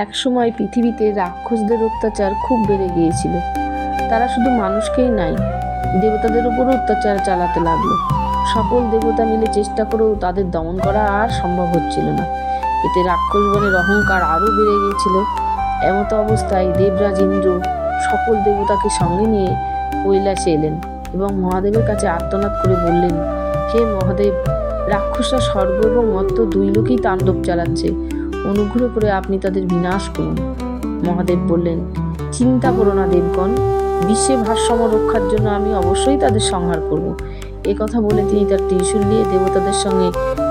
একসময় পৃথিবীতে রাক্ষসদের অত্যাচার খুব বেড়ে গিয়েছিল। তারা শুধু মানুষকেই নাই, দেবতাদের উপরও অত্যাচার চালাতে লাগল। সকল দেবতা মিলে চেষ্টা করেও তাদের দমন করা আর সম্ভব হচ্ছিল না। এতে রাক্ষস বনের অহংকার আরও বেড়ে গিয়েছিল। এমত অবস্থায় দেবরাজ ইন্দ্র সকল দেবতাকে সঙ্গে নিয়ে কৈলাসে এলেন এবং মহাদেবের কাছে আর্তনাদ করে বললেন, হে মহাদেব, রাক্ষসরা স্বর্গ এবং মত্ত দুই লোকেই তাণ্ডব চালাচ্ছে। অনুগ্রহ করে আপনি তাদের বিনাশ করুন। মহাদেব বললেন, চিন্তা করো না দেবগণ, বিশ্বে ভারসাম্য রক্ষার জন্য আমি অবশ্যই তাদের সংহার করব। এ কথা বলে তিনি তার ত্রিশূল নিয়ে দেবতাদের সঙ্গে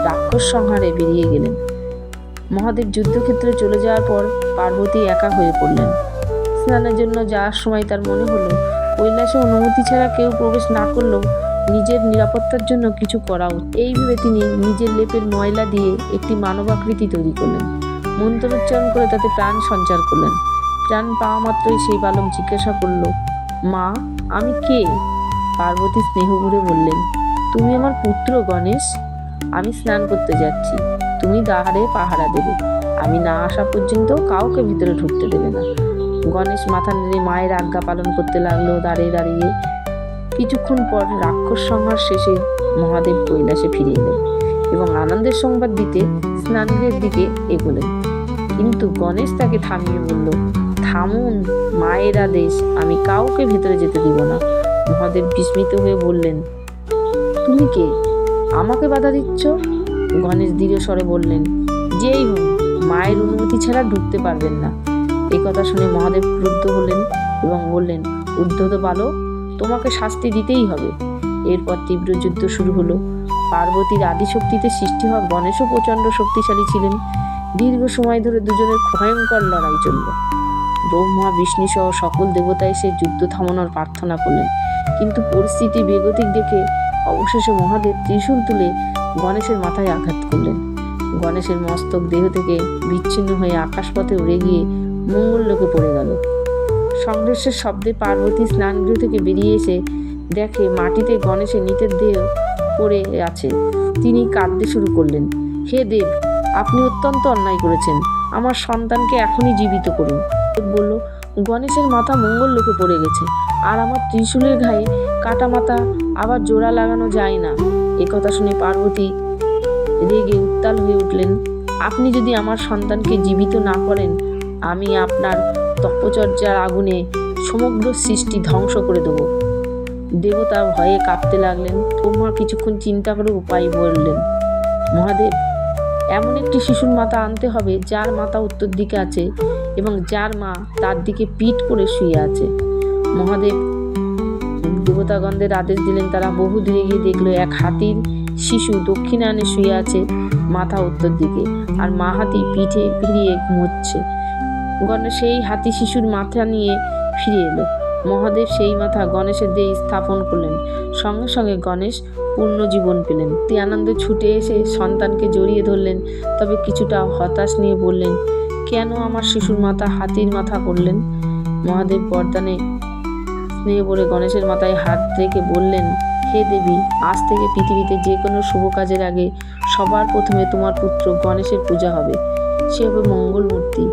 রাক্ষস সংহারে বেরিয়ে গেলেন। মহাদেব যুদ্ধক্ষেত্রে চলে যাওয়ার পর পার্বতী একা হয়ে পড়লেন। স্নানের জন্য যাওয়ার সময় তার মনে হলো, কৈলাসে অনুমতি ছাড়া কেউ প্রবেশ না করলেও নিজের নিরাপত্তার জন্য কিছু করা। এই ভেবে তিনি নিজের লেপের ময়লা দিয়ে একটি মানবাকৃতি তৈরি করলেন। মন্ত্রোচ্চারণ করে তাতে প্রাণ সঞ্চার করলেন। প্রাণ পাওয়া মাত্রই সেই বালক জিজ্ঞাসা করল, মা, আমি কে? পার্বতী স্নেহ ভরে বললেন, তুমি আমার পুত্র, গণেশ। আমি স্নান করতে যাচ্ছি। তুমি দাহারে পাহারা দেবে। আমি না আসা পর্যন্ত কাউকে ভিতরে ঢুকতে দেবে না। গণেশ মাথা নেড়ে মায়ের আজ্ঞা পালন করতে লাগল, দাঁড়িয়ে দাঁড়িয়ে কিছুক্ষণ পর রাক্ষস সংহার শেষে মহাদেব কৈলাসে ফিরে এলেন এবং আনন্দের সংবাদ দিতে স্নানগৃহের দিকে এগোলেন। কিন্তু গণেশ তাকে থামিয়ে বলল, থামুন, মায়ের আদেশ, আমি কাউকে ভেতরে যেতে দিব না। মহাদেব বিস্মিত হয়ে বললেন, তুমি কে? আমাকে বাধা দিচ্ছ? গণেশ দৃঢ় স্বরে বললেন, যেই হোক, মায়ের অনুমতি ছাড়া ঢুকতে পারবেন না। এই কথা শুনে মহাদেব ক্রুদ্ধ হলেন এবং বললেন, উদ্ধত বালক তোমাকে শাস্তি দিতেই হবে। এরপর তীব্র যুদ্ধ শুরু হলো। পার্বতীর আদিশক্তিতে সৃষ্টি হওয়া গণেশও প্রচণ্ড শক্তিশালী ছিলেন। দীর্ঘ সময় ধরে দুজনের ভয়ঙ্কর লড়াই চলল। ব্রহ্মা, বিষ্ণু সহ সকল দেবতা এসে যুদ্ধ থামানোর প্রার্থনা করলেন। কিন্তু পরিস্থিতি বেগতিক দেখে অবশেষে মহাদেব ত্রিশূল তুলে গণেশের মাথায় আঘাত করলেন। গণেশের মস্তক দেহ থেকে বিচ্ছিন্ন হয়ে আকাশপথে উড়ে গিয়ে মঙ্গল লোকে পড়ে গেল। সংঘর্ষের শব্দে পার্বতী স্নানগৃহ থেকে বেরিয়ে এসে দেখে মাটিতে গণেশের নিতের দেহ পড়ে আছে। তিনি কাঁদতে শুরু করলেন, হে দেব, আপনি অত্যন্ত অন্যায় করেছেন। আমার সন্তানকে এখনই জীবিত করুন। বলল, গণেশের মাথা মঙ্গল লোকে পড়ে গেছে, আর আমার ত্রিশূলের ঘায়ে কাটা মাথা আবার জোড়া লাগানো যায় না। এ কথা শুনে পার্বতী রেগে উত্তাল হয়ে উঠলেন, আপনি যদি আমার সন্তানকে জীবিত না করেন, আমি আপনার তপচর্যার আগুনে সমগ্র সৃষ্টি ধ্বংস করে দেব। দেবতা ভয়ে কাঁপতে লাগলেন ব্রহ্মা কিছুক্ষণ চিন্তা করে উপায় বললেন, মহাদেব, এমন একটি শিশুর মাথা আনতে হবে যার মাথা উত্তর দিকে আছে এবং যার মা তার দিকে পিঠ করে শুয়ে আছে। মহাদেব দেবতাগণদের আদেশ দিলেন, তারা বহু দূরে গিয়ে দেখল এক হাতির শিশু দক্ষিণায়নে শুয়ে আছে মাথা উত্তর দিকে, আর মা হাতি পিঠে ফিরিয়ে ঘুমোচ্ছে। গণেশ সেই হাতি শিশুর মাথা নিয়ে ফিরে এলো। মহাদেব সেই মাথা গণেশের দেহে স্থাপন করলেন। সঙ্গে সঙ্গে গণেশ পূর্ণ জীবন পেলেন। আনন্দে ছুটে এসে সন্তানকে জড়িয়ে ধরলেন। তবে কিছুটা হতাশ নিয়ে বললেন, কেন আমার শিশুর মাথা হাতির মাথা করলেন? মহাদেব বরদানে স্নেহ বলে গণেশের মাথায় হাত রেখে বললেন, হে দেবী, আজ থেকে পৃথিবীতে যে কোনো শুভ কাজের আগে সবার প্রথমে তোমার পুত্র গণেশের পূজা হবে। সে হবে মঙ্গল মূর্তি।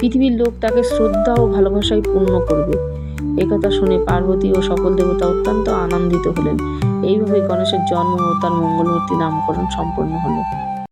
পৃথিবীর লোক তাকে শ্রদ্ধা ও ভালোবাসায় পূর্ণ করবে। একথা শুনে পার্বতী ও সকল দেবতা অত্যন্ত আনন্দিত হলেন। এইভাবে গণেশের জন্ম ও তার মঙ্গলমূর্তি নামকরণ সম্পন্ন হলো।